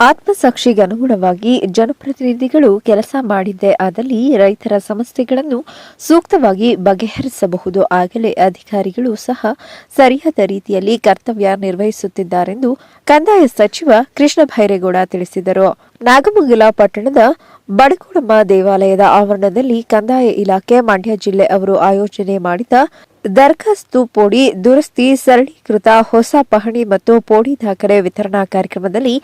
ಆತ್ಮಸಾಕ್ಷಿಗೆ ಅನುಗುಣವಾಗಿ ಜನಪ್ರತಿನಿಧಿಗಳು ಕೆಲಸ ಮಾಡಿದ್ದೇ ಆದಲ್ಲಿ ರೈತರ ಸಮಸ್ಯೆಗಳನ್ನು ಸೂಕ್ತವಾಗಿ ಬಗೆಹರಿಸಬಹುದು. ಆಗಲೇ ಅಧಿಕಾರಿಗಳು ಸಹ ಸರಿಯಾದ ರೀತಿಯಲ್ಲಿ ಕರ್ತವ್ಯ ನಿರ್ವಹಿಸುತ್ತಿದ್ದಾರೆಂದು ಕಂದಾಯ ಸಚಿವ ಕೃಷ್ಣ ಭೈರೇಗೌಡ ತಿಳಿಸಿದರು. ನಾಗಮಂಗಲ ಪಟ್ಟಣದ ಬಡಗುಡಮ್ಮ ದೇವಾಲಯದ ಆವರಣದಲ್ಲಿ ಕಂದಾಯ ಇಲಾಖೆ, ಮಂಡ್ಯ ಜಿಲ್ಲೆ ಅವರು ಆಯೋಜನೆ ಮಾಡಿದ ದರ್ಖಾಸ್ತು ಪೋಡಿ ದುರಸ್ತಿ ಸರಳೀಕೃತ ಹೊಸ ಪಹಣಿ ಮತ್ತು ಪೋಡಿ ದಾಖಲೆ ವಿತರಣಾ ಕಾರ್ಯಕ್ರಮದಲ್ಲಿ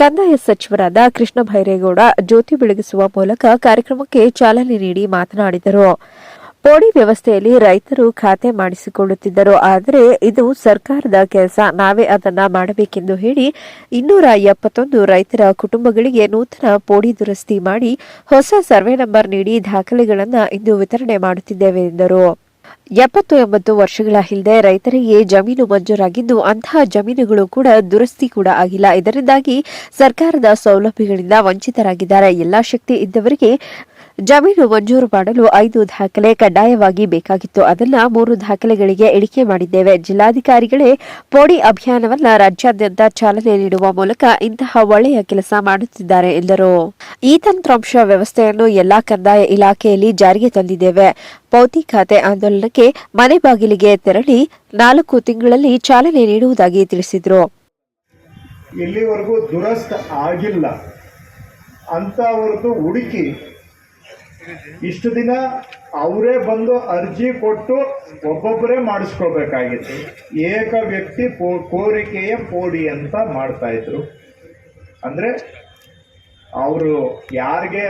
ಕಂದಾಯ ಸಚಿವರಾದ ಕೃಷ್ಣ ಭೈರೇಗೌಡ ಜ್ಯೋತಿ ಬೆಳಗಿಸುವ ಮೂಲಕ ಕಾರ್ಯಕ್ರಮಕ್ಕೆ ಚಾಲನೆ ನೀಡಿ ಮಾತನಾಡಿದರು. ಪೋಡಿ ವ್ಯವಸ್ಥೆಯಲ್ಲಿ ರೈತರು ಖಾತೆ ಮಾಡಿಸಿಕೊಳ್ಳುತ್ತಿದ್ದರು. ಆದರೆ ಇದು ಸರ್ಕಾರದ ಕೆಲಸ. ನಾವೇ ಅದನ್ನ ಮಾಡಬೇಕೆಂದು ಹೇಳಿ ಇನ್ನೂರ ಎಪ್ಪತ್ತೊಂದು ರೈತರ ಕುಟುಂಬಗಳಿಗೆ ನೂತನ ಪೋಡಿ ದುರಸ್ತಿ ಮಾಡಿ ಹೊಸ ಸರ್ವೆ ನಂಬರ್ ನೀಡಿ ದಾಖಲೆಗಳನ್ನು ಇಂದು ವಿತರಣೆ ಮಾಡುತ್ತಿದ್ದೇವೆ ಎಂದರು. ಎಪ್ಪತ್ತು ಎಂಬತ್ತು ವರ್ಷಗಳ ಹಿಂದೆ ರೈತರಿಗೆ ಜಮೀನು ಮಂಜೂರಾಗಿದ್ದು ಅಂತಹ ಜಮೀನುಗಳು ಕೂಡ ದುರಸ್ತಿ ಕೂಡ ಆಗಿಲ್ಲ. ಇದರಿಂದಾಗಿ ಸರ್ಕಾರದ ಸೌಲಭ್ಯಗಳಿಂದ ವಂಚಿತರಾಗಿದ್ದಾರೆ. ಎಲ್ಲಾ ಶಕ್ತಿ ಇದ್ದವರಿಗೆ ಜಮೀನು ಮಂಜೂರು ಮಾಡಲು ಐದು ದಾಖಲೆ ಕಡ್ಡಾಯವಾಗಿ ಬೇಕಾಗಿತ್ತು. ಅದನ್ನ ಮೂರು ದಾಖಲೆಗಳಿಗೆ ಇಳಿಕೆ ಮಾಡಿದ್ದೇವೆ. ಜಿಲ್ಲಾಧಿಕಾರಿಗಳೇ ಪೋಡಿ ಅಭಿಯಾನವನ್ನ ರಾಜ್ಯಾದ್ಯಂತ ಚಾಲನೆ ನೀಡುವ ಮೂಲಕ ಇಂತಹ ಒಳ್ಳೆಯ ಕೆಲಸ ಮಾಡುತ್ತಿದ್ದಾರೆ ಎಂದರು. ಈ ತಂತ್ರಾಂಶ ವ್ಯವಸ್ಥೆಯನ್ನು ಎಲ್ಲಾ ಕಂದಾಯ ಇಲಾಖೆಯಲ್ಲಿ ಜಾರಿಗೆ ತಂದಿದ್ದೇವೆ. ಪೌತಿ ಖಾತೆ ಆಂದೋಲನಕ್ಕೆ ಮನೆ ಬಾಗಿಲಿಗೆ ತೆರಳಿ ನಾಲ್ಕು ತಿಂಗಳಲ್ಲಿ ಚಾಲನೆ ನೀಡುವುದಾಗಿ ತಿಳಿಸಿದರು. ಇಲ್ಲಿವರೆಗೂ ದುರಸ್ತ ಆಗಿಲ್ಲ. ಅಂತವರದ್ದು ಹುಡುಕಿ ಇಷ್ಟು ದಿನ ಅವರೇ ಬಂದು ಅರ್ಜಿ ಕೊಟ್ಟು ಒಬ್ಬೊಬ್ಬರೇ ಮಾಡಿಸ್ಕೋಬೇಕಾಗಿತ್ತು ಏಕ ವ್ಯಕ್ತಿ ಪೋ, ಕೋರಿಕೆಯ ಪೋಡಿ ಅಂತ ಮಾಡ್ತಾ ಇದ್ರು. ಅಂದರೆ ಅವರು ಯಾರಿಗೆ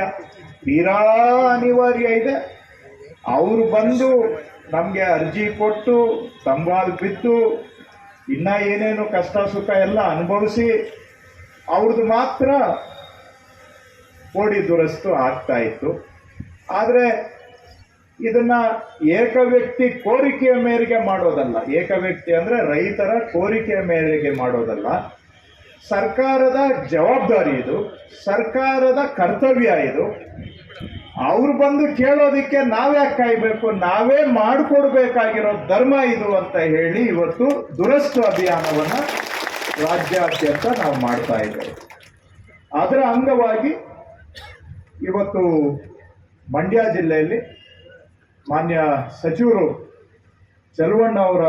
ತೀರಾ ಅನಿವಾರ್ಯ ಇದೆ, ಅವರು ಬಂದು ನಮಗೆ ಅರ್ಜಿ ಕೊಟ್ಟು ಸಂವಾದ ಬಿತ್ತು ಇನ್ನ ಏನೇನು ಕಷ್ಟ ಸುಖ ಎಲ್ಲ ಅನುಭವಿಸಿ ಅವ್ರದ್ದು ಮಾತ್ರ ಕೋಡಿ ದುರಸ್ತು ಆಗ್ತಾ ಇತ್ತು. ಆದರೆ ಇದನ್ನ ಏಕ ವ್ಯಕ್ತಿ ಕೋರಿಕೆಯ ಮೇರೆಗೆ ಮಾಡೋದಲ್ಲ. ಏಕ ವ್ಯಕ್ತಿ ಅಂದ್ರೆ ರೈತರ ಕೋರಿಕೆಯ ಮೇರೆಗೆ ಮಾಡೋದಲ್ಲ. ಸರ್ಕಾರದ ಜವಾಬ್ದಾರಿ ಇದು. ಸರ್ಕಾರದ ಕರ್ತವ್ಯ ಇದು. ಅವ್ರು ಬಂದು ಕೇಳೋದಕ್ಕೆ ನಾವ್ಯಾಕೆ ಕಾಯ್ಬೇಕು? ನಾವೇ ಮಾಡಿಕೊಡ್ಬೇಕಾಗಿರೋ ಧರ್ಮ ಇದು ಅಂತ ಹೇಳಿ ಇವತ್ತು ದುರಸ್ತು ಅಭಿಯಾನವನ್ನ ರಾಜ್ಯಾದ್ಯಂತ ನಾವು ಮಾಡ್ತಾ ಇದ್ದೇವೆ. ಅದರ ಅಂಗವಾಗಿ ಇವತ್ತು ಮಂಡ್ಯ ಜಿಲ್ಲೆಯಲ್ಲಿ ಮಾನ್ಯ ಸಚಿವರು ಚಲುವಣ್ಣ ಅವರ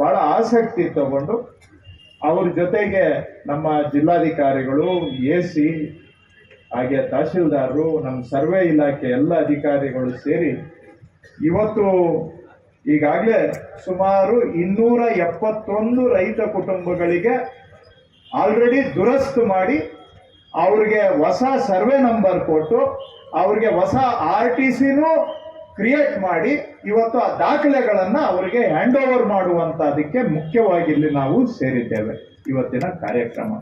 ಬಹಳ ಆಸಕ್ತಿ ತಗೊಂಡು ಅವ್ರ ಜೊತೆಗೆ ನಮ್ಮ ಜಿಲ್ಲಾಧಿಕಾರಿಗಳು, ಎ ಸಿ ಹಾಗೆ ತಹಶೀಲ್ದಾರರು, ನಮ್ಮ ಸರ್ವೆ ಇಲಾಖೆ ಎಲ್ಲ ಅಧಿಕಾರಿಗಳು ಸೇರಿ ಇವತ್ತು ಈಗಾಗಲೇ ಸುಮಾರು ಇನ್ನೂರ ಎಪ್ಪತ್ತೊಂದು ರೈತ ಕುಟುಂಬಗಳಿಗೆ ಆಲ್ರೆಡಿ ದುರಸ್ತು ಮಾಡಿ ಅವ್ರಿಗೆ ಹೊಸ ಸರ್ವೆ ನಂಬರ್ ಕೊಟ್ಟು ಅವ್ರಿಗೆ ಹೊಸ ಆರ್ ಟಿ ಸಿನೂ ಕ್ರಿಯೇಟ್ ಮಾಡಿ ಇವತ್ತು ಆ ದಾಖಲೆಗಳನ್ನು ಅವರಿಗೆ ಹ್ಯಾಂಡ್ ಓವರ್ ಮಾಡುವಂಥದಕ್ಕೆ ಮುಖ್ಯವಾಗಿ ಇಲ್ಲಿ ನಾವು ಸೇರಿದ್ದೇವೆ ಇವತ್ತಿನ ಕಾರ್ಯಕ್ರಮ.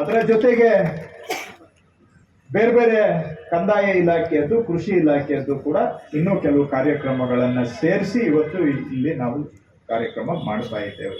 ಅದರ ಜೊತೆಗೆ ಬೇರೆ ಬೇರೆ ಕಂದಾಯ ಇಲಾಖೆಯದ್ದು, ಕೃಷಿ ಇಲಾಖೆಯದ್ದು ಕೂಡ ಇನ್ನೂ ಕೆಲವು ಕಾರ್ಯಕ್ರಮಗಳನ್ನು ಸೇರಿಸಿ ಇವತ್ತು ಇಲ್ಲಿ ನಾವು ಕಾರ್ಯಕ್ರಮ ಮಾಡ್ತಾ ಇದ್ದೇವೆ.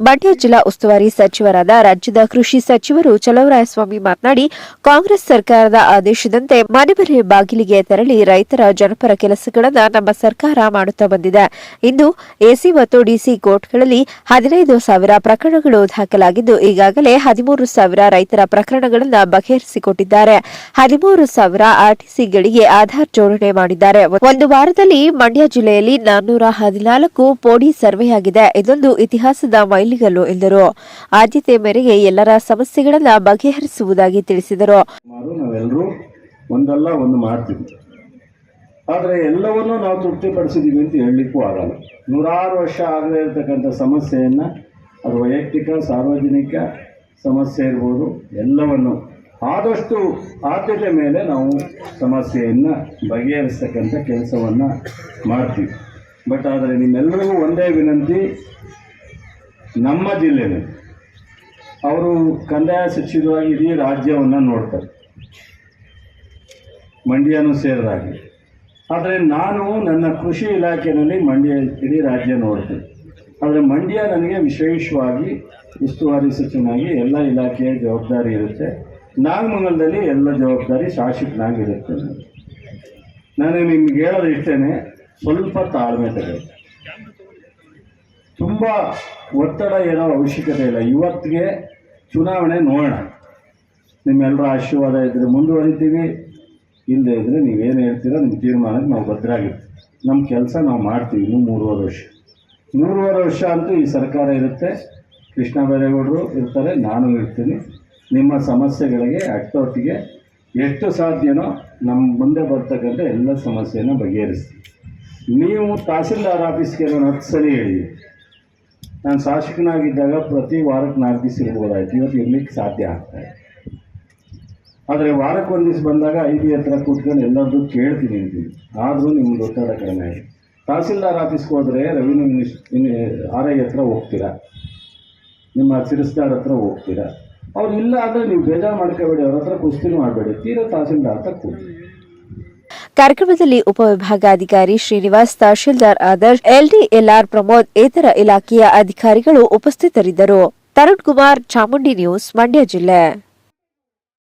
ಮಂಡ್ಯ ಜಿಲ್ಲಾ ಉಸ್ತುವಾರಿ ಸಚಿವರಾದ ರಾಜ್ಯದ ಕೃಷಿ ಸಚಿವರು ಚಲವರಾಯಸ್ವಾಮಿ ಮಾತನಾಡಿ, ಕಾಂಗ್ರೆಸ್ ಸರ್ಕಾರದ ಆದೇಶದಂತೆ ಮನೆ ಮನೆ ಬಾಗಿಲಿಗೆ ತೆರಳಿ ರೈತರ ಜನಪರ ಕೆಲಸಗಳನ್ನು ನಮ್ಮ ಸರ್ಕಾರ ಮಾಡುತ್ತಾ ಬಂದಿದೆ. ಇಂದು ಎಸಿ ಮತ್ತು ಡಿಸಿ ಕೋರ್ಟ್ಗಳಲ್ಲಿ ಹದಿನೈದು ಸಾವಿರ ಪ್ರಕರಣಗಳು ದಾಖಲಾಗಿದ್ದು, ಈಗಾಗಲೇ ಹದಿಮೂರು ಸಾವಿರ ರೈತರ ಪ್ರಕರಣಗಳನ್ನು ಬಗೆಹರಿಸಿಕೊಟ್ಟಿದ್ದಾರೆ. ಹದಿಮೂರು ಸಾವಿರ ಆರ್ಟಿಸಿಗಳಿಗೆ ಆಧಾರ್ ಜೋಡಣೆ ಮಾಡಿದ್ದಾರೆ. ಒಂದು ವಾರದಲ್ಲಿ ಮಂಡ್ಯ ಜಿಲ್ಲೆಯಲ್ಲಿ ನಾನ್ನೂರ ಹದಿನಾಲ್ಕು ಪೋಡಿ ಸರ್ವೆಯಾಗಿದೆ ಇದೊಂದು ಇತಿಹಾಸದ ಮೈಲಿಗಲ್ಲು ಎಂದರು. ಆದ್ಯತೆ ಮೇರೆಗೆ ಎಲ್ಲರ ಸಮಸ್ಯೆಗಳನ್ನು ಬಗೆಹರಿಸುವುದಾಗಿ ತಿಳಿಸಿದರು. ನಾವೆಲ್ಲರೂ ಒಂದಲ್ಲ ಒಂದು ಮಾಡ್ತೀವಿ. ಆದರೆ ಎಲ್ಲವನ್ನೂ ನಾವು ತೃಪ್ತಿಪಡಿಸಿದ್ದೀವಿ ಅಂತ ಹೇಳಲಿಕ್ಕೂ ಆಗಲ್ಲ. ನೂರಾರು ವರ್ಷ ಆಗದೇ ಇರತಕ್ಕಂಥ ಸಮಸ್ಯೆಯನ್ನು, ಅದು ವೈಯಕ್ತಿಕ, ಸಾರ್ವಜನಿಕ ಸಮಸ್ಯೆ ಇರ್ಬೋದು, ಎಲ್ಲವನ್ನು ಆದಷ್ಟು ಆದ್ಯತೆ ಮೇಲೆ ನಾವು ಸಮಸ್ಯೆಯನ್ನು ಬಗೆಹರಿಸ್ತಕ್ಕಂಥ ಕೆಲಸವನ್ನು ಮಾಡ್ತೀವಿ. ಬಟ್ ಆದರೆ ನಿಮ್ಮೆಲ್ಲರಿಗೂ ಒಂದೇ ವಿನಂತಿ ನಮ್ಮ ಜಿಲ್ಲೆನೇ. ಅವರು ಕಂದಾಯ ಸಚಿವರಾಗಿ ಇಡೀ ರಾಜ್ಯವನ್ನು ನೋಡ್ತಾರೆ. ಮಂಡ್ಯನೂ ಸೇರಿದಾಗೆ. ಆದರೆ ನಾನು ನನ್ನ ಕೃಷಿ ಇಲಾಖೆಯಲ್ಲಿ ಮಂಡ್ಯ ಇಡೀ ರಾಜ್ಯ ನೋಡ್ತೀನಿ. ಆದರೆ ಮಂಡ್ಯ ನನಗೆ ವಿಶೇಷವಾಗಿ ಉಸ್ತುವಾರಿ ಸಚಿವನಾಗಿ ಎಲ್ಲ ಇಲಾಖೆಯ ಜವಾಬ್ದಾರಿ ಇರುತ್ತೆ. ನಾಗಮಂಗಲದಲ್ಲಿ ಎಲ್ಲ ಜವಾಬ್ದಾರಿ ಶಾಸಕನಾಗಿರುತ್ತೆ. ನಾನು ನಿಮ್ಗೆ ಹೇಳೋದು ಇಷ್ಟೇ ಸ್ವಲ್ಪ ತಾಳ್ಮೆ ತಗೊಳ್ಳಿ ತುಂಬ ಒತ್ತಡ ಏನೋ ಅವಶ್ಯಕತೆ ಇಲ್ಲ. ಇವತ್ತಿಗೆ ಚುನಾವಣೆ ನೋಡೋಣ. ನಿಮ್ಮೆಲ್ಲರ ಆಶೀರ್ವಾದ ಇದ್ದರೆ ಮುಂದುವರಿತೀವಿ. ಇಲ್ಲದೆ ಇದ್ದರೆ ನೀವೇನು ಹೇಳ್ತೀರೋ ನಿಮ್ಮ ತೀರ್ಮಾನಕ್ಕೆ ನಾವು ಭದ್ರಾಗಿರ್ತೀವಿ ನಮ್ಮ ಕೆಲಸ ನಾವು ಮಾಡ್ತೀವಿ ಇನ್ನೂ ಮೂರುವರೆ ವರ್ಷ. ಮೂರುವರೆ ವರ್ಷ ಅಂತೂ ಈ ಸರ್ಕಾರ ಇರುತ್ತೆ. ಕೃಷ್ಣ ಬೈರೇಗೌಡರು ಇರ್ತಾರೆ, ನಾನು ಇರ್ತೀನಿ. ನಿಮ್ಮ ಸಮಸ್ಯೆಗಳಿಗೆ ಅಟ್ಟೊತ್ತಿಗೆ ಎಷ್ಟು ಸಾಧ್ಯನೋ ನಮ್ಮ ಮುಂದೆ ಬರ್ತಕ್ಕಂಥ ಎಲ್ಲ ಸಮಸ್ಯೆಯನ್ನು ಬಗೆಹರಿಸ್ತೀವಿ ನೀವು ತಹಸೀಲ್ದಾರ್ ಆಫೀಸ್ಗೆ ನಾನು ಹತ್ತು ಸಲ ನಾನು ಶಾಸಕನಾಗಿದ್ದಾಗ ಪ್ರತಿ ವಾರಕ್ಕೆ ನಾಲ್ಕು ದಿವಸ ಇರ್ಬೋದಾಯ್ತು. ಇವತ್ತು ಇರ್ಲಿಕ್ಕೆ ಸಾಧ್ಯ ಆಗ್ತಾ ಇದೆ ಆದರೆ ವಾರಕ್ಕೆ ಒಂದು ದಿವಸ ಬಂದಾಗ ಐ ಬಿ ಹತ್ರ ಕೂತ್ಕೊಂಡು ಎಲ್ಲರದ್ದು ಕೇಳ್ತೀನಿ ಅಂತೀನಿ. ಆದರೂ ನಿಮ್ಗೆ ಒತ್ತಡ ಕಡಿಮೆ ಆಗಿದೆ. ತಹಸೀಲ್ದಾರ್ ಆಫೀಸ್ಗೆ ಹೋದರೆ ರೆವಿನ್ಯೂ ಮಿನಿಸ್ ಆರ್ ಐ ಹತ್ರ ಹೋಗ್ತೀರಾ? ನಿಮ್ಮ ಸಿರಿಸ್ದಾರ್ ಹತ್ರ ಹೋಗ್ತೀರಾ? ಅವ್ರು ಇಲ್ಲ ಆದರೆ ನೀವು ಬೇಜಾರು ಮಾಡ್ಕೋಬೇಡಿ, ಅವ್ರ ಹತ್ರ ಕುಸ್ತಿನೂ ಮಾಡಬೇಡಿ ತೀರಾ ತಹಸೀಲ್ದಾರ್ ಹತ್ರ ಕೂತಿ ಕಾರ್ಯಕ್ರಮದಲ್ಲಿ ಉಪವಿಭಾಗಾಧಿಕಾರಿ ಶ್ರೀನಿವಾಸ್, ತಹಶೀಲ್ದಾರ್ ಆದರ್ಶ್, ಎಲ್ಡಿಎಲ್ಆರ್ ಪ್ರಮೋದ್, ಇತರ ಇಲಾಖೆಯ ಅಧಿಕಾರಿಗಳು ಉಪಸ್ಥಿತರಿದ್ದರು. ತರುಣ್ ಕುಮಾರ್, ಚಾಮುಂಡಿ ನ್ಯೂಸ್, ಮಂಡ್ಯ ಜಿಲ್ಲೆ.